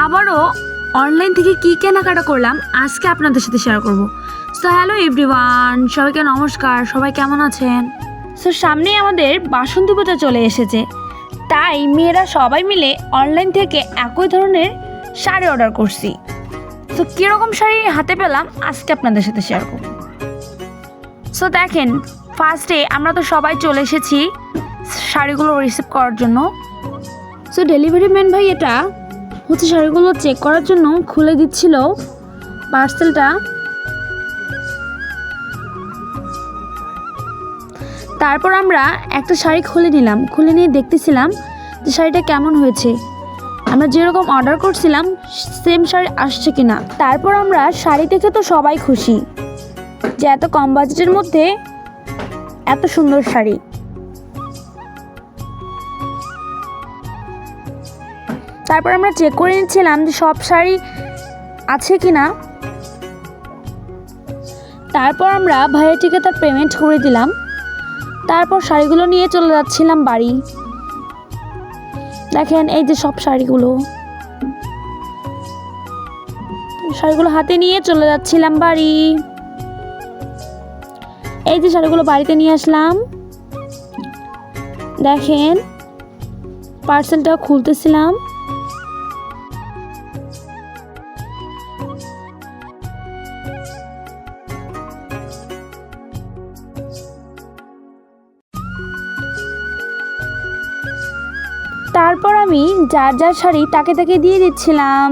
আবারও অনলাইন থেকে কী কেনাকাটা করলাম, আজকে আপনাদের সাথে শেয়ার করব। সো হ্যালো এভরিওয়ান সবাইকে নমস্কার, সবাই কেমন আছেন? সো সামনেই আমাদের বাসন্তী পূজা চলে এসেছে। তাই মেয়েরা সবাই মিলে অনলাইন থেকে একই ধরনের শাড়ি অর্ডার করছি। তো কীরকম শাড়ি হাতে পেলাম, আজকে আপনাদের সাথে শেয়ার করব। সো দেখেন ফার্স্টে আমরা তো সবাই চলে এসেছি শাড়িগুলো রিসিভ করার জন্য। সো ডেলিভারি ম্যান ভাই, এটা হচ্ছে শাড়িগুলো চেক করার জন্য খুলে দিচ্ছিল পার্সেলটা তারপর আমরা একটা শাড়ি খুলে নিলাম। খুলে নিয়ে দেখতেছিলাম যে শাড়িটা কেমন হয়েছে। আমরা যেরকম অর্ডার করছিলাম সেম শাড়ি আসছে কিনা। তারপর আমরা শাড়ি দেখে তো সবাই খুশি যে এত কম বাজেটের মধ্যে এত সুন্দর শাড়ি। তারপর আমরা চেক করে নিচ্ছিলাম যে সব শাড়ি আছে কি না তারপর আমরা ভাইয়াটিকে তার পেমেন্ট করে দিলাম। তারপর শাড়িগুলো নিয়ে চলে যাচ্ছিলাম বাড়ি। দেখেন এই যে সব শাড়িগুলো। শাড়িগুলো হাতে নিয়ে চলে যাচ্ছিলাম বাড়ি। এই যে শাড়িগুলো বাড়িতে নিয়ে আসলাম। দেখেন পার্সেলটা খুলতেছিলাম। তারপর আমি যার যার শাড়ি তাকে তাকে দিয়ে দিচ্ছিলাম।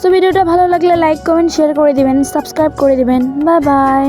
তো ভিডিওটা ভালো লাগলে লাইক কমেন্ট শেয়ার করে দিবেন সাবস্ক্রাইব করে দিবেন। Bye bye